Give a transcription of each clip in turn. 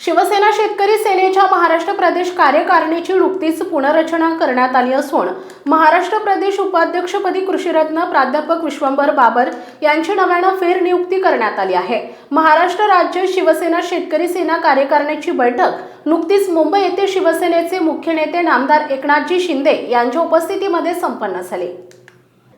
शिवसेना शेतकरी सेनेच्या महाराष्ट्र प्रदेश कार्यकारिणीची नुकतीच पुनर्रचना करण्यात आली असून महाराष्ट्र प्रदेश उपाध्यक्षपदी कृषीरत्न प्राध्यापक विश्वंभर बाबर यांची नव्यानं फेरनियुक्ती करण्यात आली आहे. महाराष्ट्र राज्य शिवसेना शेतकरी सेना कार्यकारिणीची बैठक नुकतीच मुंबई येथे शिवसेनेचे मुख्य नेते नामदार एकनाथजी शिंदे यांच्या उपस्थितीमध्ये संपन्न झाली.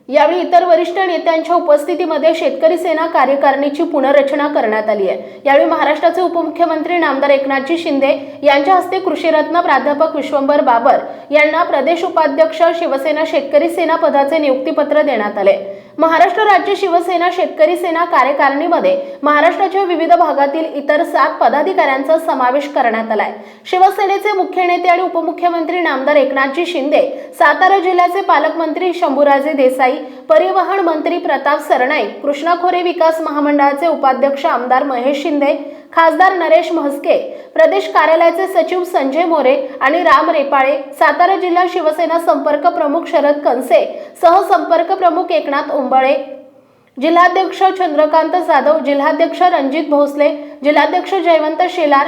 यावेळी इतर वरिष्ठ नेत्यांच्या उपस्थितीमध्ये शेतकरी सेना कार्यकारिणीची पुनर्रचना करण्यात आली आहे. यावेळी महाराष्ट्राचे उपमुख्यमंत्री नामदार एकनाथजी शिंदे यांच्या हस्ते कृषीरत्न प्राध्यापक विश्वंभर बाबर यांना प्रदेश उपाध्यक्ष शिवसेना शेतकरी सेना पदाचे नियुक्तीपत्र देण्यात आले. महाराष्ट्र राज्य शिवसेना शेतकरी सेना कार्यकारिणीमध्ये महाराष्ट्राच्या विविध भागातील इतर सात पदाधिकाऱ्यांचा समावेश करण्यात आलाय. शिवसेनेचे मुख्य नेते आणि उपमुख्यमंत्री नामदार एकनाथजी शिंदे सातारा जिल्ह्याचे पालकमंत्री शंभूराजे देसाई परिवहन मंत्री प्रताप सरनाईक कृष्णा खोरे विकास महामंडळाचे उपाध्यक्ष आमदार महेश शिंदे खासदार नरेश म्हस्के प्रदेश कार्यालयाचे सचिव संजय मोरे आणि राम रेपाळे सातारा जिल्हा शिवसेना संपर्क प्रमुख शरद कनसे सहसंपर्क प्रमुख एकनाथ उंबळे जिल्हाध्यक्ष चंद्रकांत जाधव जिल्हाध्यक्ष रणजित भोसले जिल्हाध्यक्ष जयवंत शेलार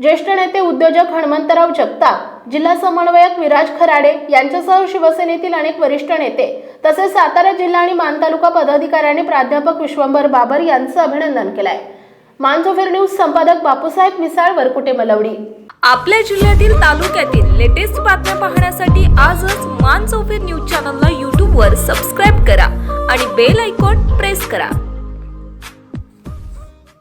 ज्येष्ठ नेते उद्योजक हनुमंतराव जगताप जिल्हा समन्वयक विराज खराडे यांच्यासह शिवसेनेतील अनेक वरिष्ठ नेते तसेच सातारा जिल्हा आणि मान तालुका पदाधिकाऱ्यांनी प्राध्यापक विश्वंभर बाबर यांचं अभिनंदन केलंय. मानसोफेर न्यूज संपादक बापूसाहेब मिसाळ वरकुटे मलवडी. आपल्या जिल्ह्यातील तालुक्यातील लेटेस्ट बातम्या पाहण्यासाठी आजच मानसोफेर न्यूज चॅनलला यूट्यूबवर सबस्क्राईब करा. बेल आयकॉन प्रेस करा.